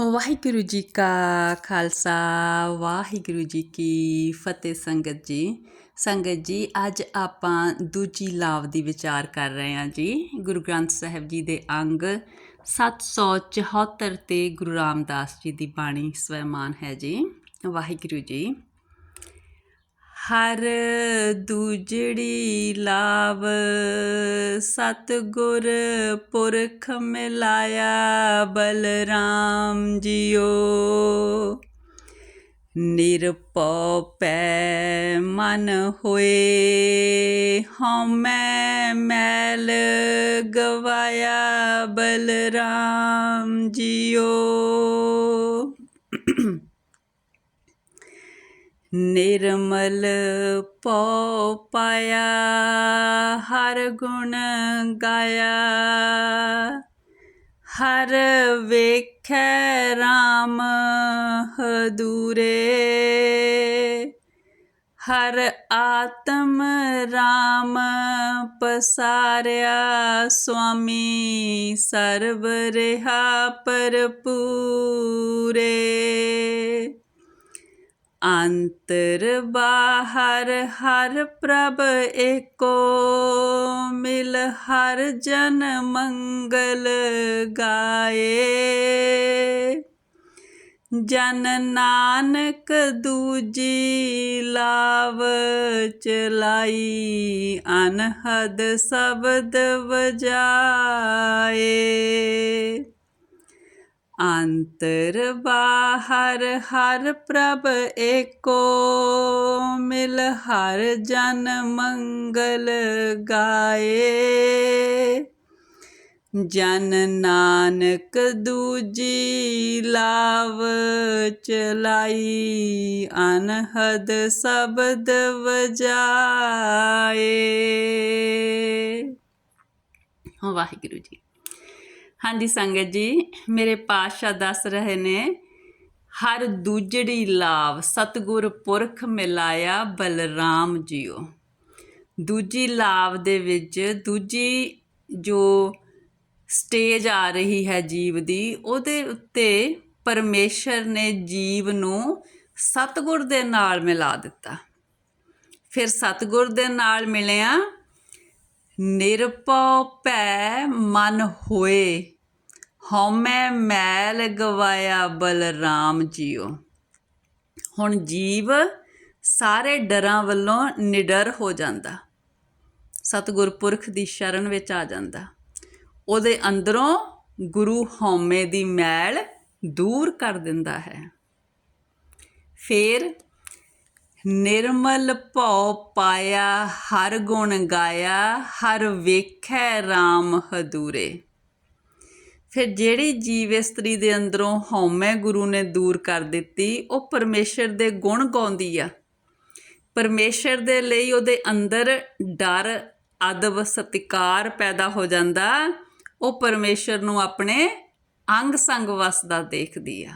ਵਾਹਿਗੁਰੂ ਜੀ ਕਾ ਖਾਲਸਾ, ਵਾਹਿਗੁਰੂ ਜੀ ਕੀ ਫਤਿਹ ਸੰਗਤ ਜੀ। ਸੰਗਤ ਜੀ, ਅੱਜ ਆਪਾਂ ਦੂਜੀ ਲਾਵ ਦੀ ਵਿਚਾਰ ਕਰ ਰਹੇ ਹਾਂ ਜੀ। ਗੁਰੂ ਗ੍ਰੰਥ ਸਾਹਿਬ ਜੀ ਦੇ ਅੰਗ 774 ਤੇ ਗੁਰੂ ਰਾਮਦਾਸ ਜੀ ਦੀ ਬਾਣੀ ਸਵੈਮਾਨ ਹੈ ਜੀ। ਵਾਹਿਗੁਰੂ ਜੀ। ਹਰ ਦੂਜੜੀ ਲਾਵ, ਸਤਗੁਰ ਪੁਰਖ ਮਿਲਾਇਆ ਬਲਰਾਮ ਜੀਓ। ਨਿਰਪਉ ਪੈ ਮਨ ਹੋਏ ਹਉਮੈ ਮੈਲ ਗਵਾਇਆ ਬਲਰਾਮ ਜੀਓ। ਨਿਰਮਲ ਪਉ ਪਾਇਆ, ਹਰ ਗੁਣ ਗਾਇਆ। ਹਰ ਵੇਖੈ RAM ਹਦੂਰੇ। ਹਰ ਆਤਮ RAM ਪਸਾਰਿਆ, ਸੁਆਮੀ ਸਰਬ ਰਹਾ ਪਰਪੂਰੇ ਅੰਤਰ ਬਾਹਰ ਹਰ ਪ੍ਰਭ ਏਕੋ, ਮਿਲ ਹਰ ਜਨ ਮੰਗਲ ਗਾਏ। ਜਨ ਨਾਨਕ ਦੂਜੀ ਲਾਵ ਚਲਾਈ, ਅਨਹਦ ਸ਼ਬਦ ਵਜਾਏ। ਅੰਤਰ ਬਾਹਰ ਹਰ ਪ੍ਰਭ ਏਕੋ, ਮਿਲ ਹਰ ਜਨ ਮੰਗਲ ਗਾਏ। ਜਨ ਨਾਨਕ ਦੂਜੀ ਲਾਵ ਚਲਾਈ, ਅਨਹਦ ਸ਼ਬਦ ਵਜਾਏ। ਵਾਹਿਗੁਰੂ ਜੀ ਹਾਂਜੀ ਸੰਗਤ ਜੀ, ਮੇਰੇ ਪਾਤਸ਼ਾਹ ਦੱਸ ਰਹੇ ਨੇ, ਹਰ ਦੂਜੜੀ ਲਾਵ ਸਤਗੁਰ ਪੁਰਖ ਮਿਲਾਇਆ ਬਲਰਾਮ ਜੀਓ। ਦੂਜੀ ਲਾਵ ਦੇ ਵਿੱਚ ਦੂਜੀ ਜੋ ਸਟੇਜ ਆ ਰਹੀ ਹੈ ਜੀਵ ਦੀ, ਉਹਦੇ ਉੱਤੇ ਪਰਮੇਸ਼ਰ ਨੇ ਜੀਵ ਨੂੰ ਸਤਗੁਰ ਦੇ ਨਾਲ ਮਿਲਾ ਦਿੱਤਾ। ਫਿਰ ਸਤਗੁਰ ਦੇ ਨਾਲ ਮਿਲਿਆ ਨਿਰਪਉ ਭੈ ਮਨ ਹੋਏ, ਹਉਮੈ ਮੈਲ ਗਵਾਇਆ ਬਲਰਾਮ ਜੀਓ। ਹੁਣ ਜੀਵ ਸਾਰੇ ਡਰਾਂ ਵੱਲੋਂ ਨਿਡਰ ਹੋ ਜਾਂਦਾ। ਸਤਿਗੁਰ ਪੁਰਖ ਦੀ ਸ਼ਰਨ ਵਿੱਚ ਆ ਜਾਂਦਾ। ਉਹਦੇ ਅੰਦਰੋਂ ਗੁਰੂ ਹਉਮੈ ਦੀ ਮੈਲ ਦੂਰ ਕਰ ਦਿੰਦਾ ਹੈ। ਫੇਰ ਨਿਰਮਲ ਭਉ ਪਾਇਆ, ਹਰ ਗੁਣ ਗਾਇਆ, ਹਰ ਵੇਖੈ RAM ਹਦੂਰੇ। ਫਿਰ ਜਿਹੜੀ ਜੀਵ ਇਸਤਰੀ ਦੇ ਅੰਦਰੋਂ ਹਉਮੈ ਗੁਰੂ ਨੇ ਦੂਰ ਕਰ ਦਿੱਤੀ, ਉਹ ਪਰਮੇਸ਼ਰ ਦੇ ਗੁਣ ਗਾਉਂਦੀ ਆ। ਪਰਮੇਸ਼ਰ ਦੇ ਲਈ ਉਹਦੇ ਅੰਦਰ ਡਰ, ਅਦਬ, ਸਤਿਕਾਰ ਪੈਦਾ ਹੋ ਜਾਂਦਾ, ਉਹ ਪਰਮੇਸ਼ਰ ਨੂੰ ਆਪਣੇ ਅੰਗ ਸੰਗ ਵਸਦਾ ਦੇਖਦੀ ਆ।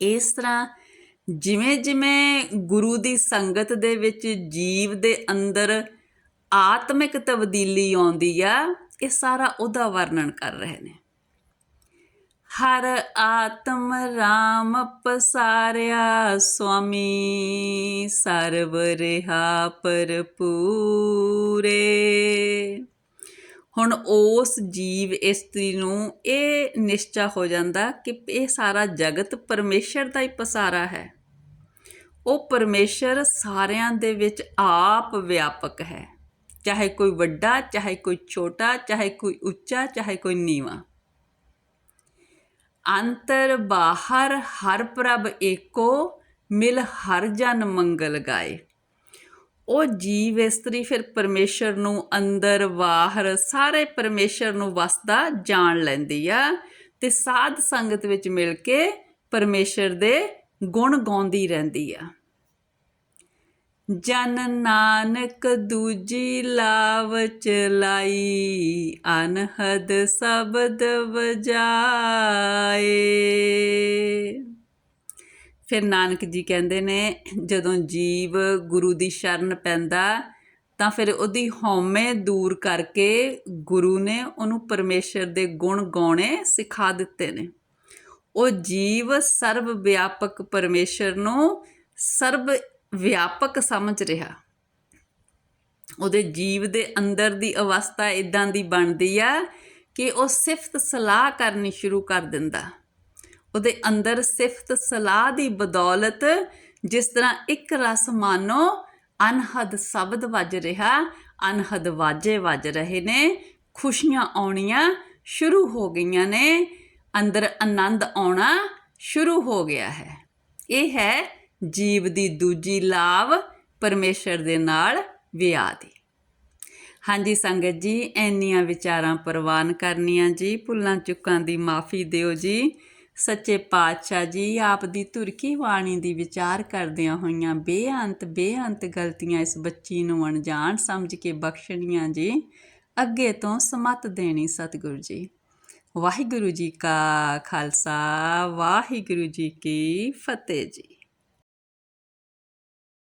ਇਸ ਤਰ੍ਹਾਂ ਜਿਵੇਂ ਜਿਵੇਂ ਗੁਰੂ ਦੀ ਸੰਗਤ ਦੇ ਵਿੱਚ ਜੀਵ ਦੇ ਅੰਦਰ ਆਤਮਿਕ ਤਬਦੀਲੀ ਆਉਂਦੀ ਆ, ਇਹ ਸਾਰਾ ਉਹਦਾ ਵਰਣਨ ਕਰ ਰਹੇ ਨੇ। ਹਰ ਆਤਮ ਰਾਮ ਪਸਾਰਿਆ ਸੁਆਮੀ, ਸਰਬ ਰਹਾ ਪਰਪੂਰੇ ਹੁਣ ਉਸ ਜੀਵ ਇਸਤਰੀ ਨੂੰ ਇਹ ਨਿਸ਼ਚਾ ਹੋ ਜਾਂਦਾ ਕਿ ਇਹ ਸਾਰਾ ਜਗਤ ਪਰਮੇਸ਼ਰ ਦਾ ਹੀ ਪਸਾਰਾ ਹੈ। ਉਹ ਪਰਮੇਸ਼ਰ ਸਾਰਿਆਂ ਦੇ ਵਿੱਚ ਆਪ ਵਿਆਪਕ ਹੈ। ਚਾਹੇ ਕੋਈ ਵੱਡਾ, ਚਾਹੇ ਕੋਈ ਛੋਟਾ, ਚਾਹੇ ਕੋਈ ਉੱਚਾ, ਚਾਹੇ ਕੋਈ ਨੀਵਾ। ਅੰਤਰ ਬਾਹਰ ਹਰ ਪ੍ਰਭ ਏਕੋ, ਮਿਲ ਹਰ ਜਨ ਮੰਗਲ ਗਾਏ। ਉਹ ਜੀਵ ਇਸਤਰੀ ਫਿਰ ਪਰਮੇਸ਼ਰ ਨੂੰ ਅੰਦਰ, ਬਾਹਰ, ਸਾਰੇ ਪਰਮੇਸ਼ਰ ਨੂੰ ਵਸਦਾ, ਜਾਣ ਲੈਂਦੀ ਆ। ਤੇ ਸਾਧ ਸੰਗਤ ਵਿੱਚ ਮਿਲ ਕੇ ਪਰਮੇਸ਼ਰ ਦੇ ਗੁਣ ਗਾਉਂਦੀ ਰਹਿੰਦੀ ਆ। ਜਨ ਨਾਨਕ ਦੂਜੀ ਲਾਵ ਚਲਾਈ ਅਨਹਦ ਸ਼ਬਦ ਵਜਾਏ। ਫਿਰ ਨਾਨਕ ਜੀ ਕਹਿੰਦੇ ਨੇ, ਜਦੋਂ ਜੀਵ ਗੁਰੂ ਦੀ ਸ਼ਰਨ ਪੈਂਦਾ, ਤਾਂ ਫਿਰ ਉਹਦੀ ਹਉਮੈ ਦੂਰ ਕਰਕੇ ਗੁਰੂ ਨੇ ਉਹਨੂੰ ਪਰਮੇਸ਼ਰ ਦੇ ਗੁਣ ਗਾਉਣੇ ਸਿਖਾ ਦਿੱਤੇ ਨੇ। ਉਹ ਜੀਵ ਸਰਵ ਵਿਆਪਕ ਪਰਮੇਸ਼ਰ ਨੂੰ ਸਰਬ ਵਿਆਪਕ ਸਮਝ ਰਿਹਾ। ਉਹਦੇ ਜੀਵ ਦੇ ਅੰਦਰ ਦੀ ਅਵਸਥਾ ਇਦਾਂ ਦੀ ਬਣਦੀ ਆ ਕਿ ਉਹ ਸਿਫਤ ਸਲਾਹ ਕਰਨੀ ਸ਼ੁਰੂ ਕਰ ਦਿੰਦਾ। ਉਹਦੇ ਅੰਦਰ ਸਿਫਤ ਸਲਾਹ ਦੀ ਬਦੌਲਤ ਜਿਸ ਤਰ੍ਹਾਂ ਇੱਕ ਰਸ ਮਾਨੋ, ਅਨਹਦ ਸ਼ਬਦ ਵੱਜ ਰਿਹਾ, ਅਨਹਦ ਵਾਜੇ ਵੱਜ ਰਹੇ ਨੇ, ਖੁਸ਼ੀਆਂ ਆਉਣੀਆਂ ਸ਼ੁਰੂ ਹੋ ਗਈਆਂ ਨੇ, ਅੰਦਰ ਆਨੰਦ ਆਉਣਾ ਸ਼ੁਰੂ ਹੋ ਗਿਆ ਹੈ। ਇਹ ਹੈ ਜੀਵ ਦੀ ਦੂਜੀ ਲਾਭ ਪਰਮੇਸ਼ਰ ਦੇ ਨਾਲ ਵਿਆਹ ਦੀ। ਹਾਂਜੀ ਸੰਗਤ ਜੀ, ਇੰਨੀਆਂ ਵਿਚਾਰਾਂ ਪ੍ਰਵਾਨ ਕਰਨੀਆਂ ਜੀ, ਭੁੱਲਾਂ ਚੁੱਕਾਂ ਦੀ ਮਾਫੀ ਦਿਓ ਜੀ। ਸੱਚੇ ਪਾਤਸ਼ਾਹ ਜੀ, ਆਪ ਦੀ ਤੁਰਕੀ ਬਾਣੀ ਦੀ ਵਿਚਾਰ ਕਰਦਿਆਂ ਹੋਈਆਂ ਬੇਅੰਤ ਬੇਅੰਤ ਗਲਤੀਆਂ ਇਸ ਬੱਚੀ ਨੂੰ ਅਣਜਾਣ ਸਮਝ ਕੇ ਬਖਸ਼ਣੀਆਂ ਜੀ। ਅੱਗੇ ਤੋਂ ਸਮਤ ਦੇਣੀ ਸਤਿਗੁਰੂ ਜੀ। ਵਾਹਿਗੁਰੂ ਜੀ ਕਾ ਖਾਲਸਾ, ਵਾਹਿਗੁਰੂ ਜੀ ਕੀ ਫਤਿਹ ਜੀ।